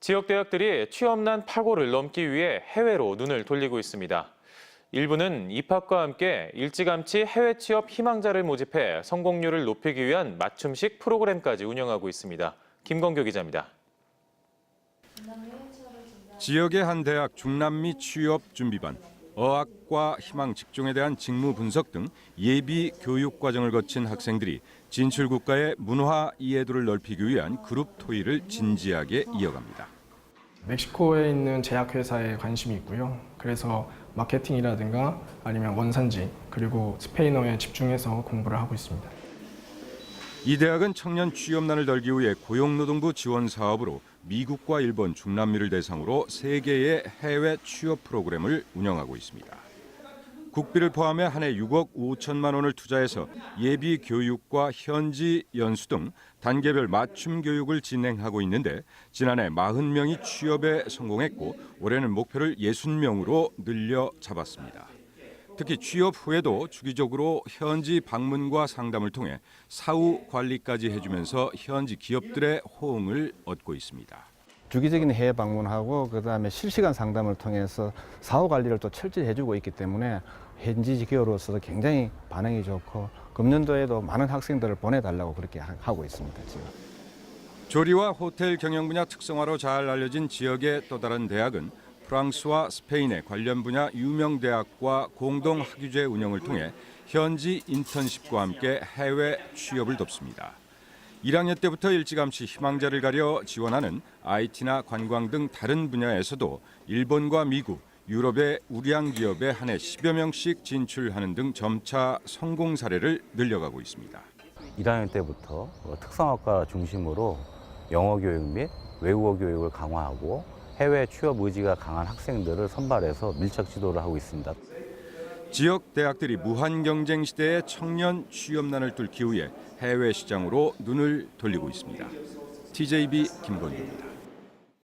지역 대학들이 취업난 파고를 넘기 위해 해외로 눈을 돌리고 있습니다. 일부는 입학과 함께 일찌감치 해외 취업 희망자를 모집해 성공률을 높이기 위한 맞춤식 프로그램까지 운영하고 있습니다. 김건교 기자입니다. 지역의 한 대학 중남미 취업 준비반, 어학과 희망 직종에 대한 직무 분석 등 예비 교육 과정을 거친 학생들이 진출 국가의 문화 이해도를 넓히기 위한 그룹 토의를 진지하게 이어갑니다. 멕시코에 있는 제약회사에 관심이 있고요. 그래서 마케팅이라든가 아니면 원산지 그리고 스페인어에 집중해서 공부를 하고 있습니다. 이 대학은 청년 취업난을 덜기 위해 고용노동부 지원 사업으로 미국과 일본, 중남미를 대상으로 세 개의 해외 취업 프로그램을 운영하고 있습니다. 국비를 포함해 한 해 6억 5천만 원을 투자해서 예비 교육과 현지 연수 등 단계별 맞춤 교육을 진행하고 있는데 지난해 40명이 취업에 성공했고 올해는 목표를 60명으로 늘려 잡았습니다. 특히 취업 후에도 주기적으로 현지 방문과 상담을 통해 사후 관리까지 해주면서 현지 기업들의 호응을 얻고 있습니다. 주기적인 해외 방문하고 그다음에 실시간 상담을 통해서 사후 관리를 또 철저히 해주고 있기 때문에 현지 기업으로서도 굉장히 반응이 좋고 금년도에도 많은 학생들을 보내달라고 그렇게 하- 하고 있습니다 지금. 조리와 호텔 경영 분야 특성화로 잘 알려진 지역의 또 다른 대학은 프랑스와 스페인의 관련 분야 유명 대학과 공동 학위제 운영을 통해 현지 인턴십과 함께 해외 취업을 돕습니다. 1학년 때부터 일찌감치 희망자를 가려 지원하는 IT나 관광 등 다른 분야에서도 일본과 미국, 유럽의 우량 기업에 한 해 10여 명씩 진출하는 등 점차 성공 사례를 늘려가고 있습니다. 1학년 때부터 어, 특성학과 중심으로 영어 교육 및 외국어 교육을 강화하고 해외 취업 의지가 강한 학생들을 선발해서 밀착 지도를 하고 있습니다. 지역 대학들이 무한 경쟁 시대의 청년 취업난을 뚫기 위해 해외 시장으로 눈을 돌리고 있습니다. TJB 김건희입니다.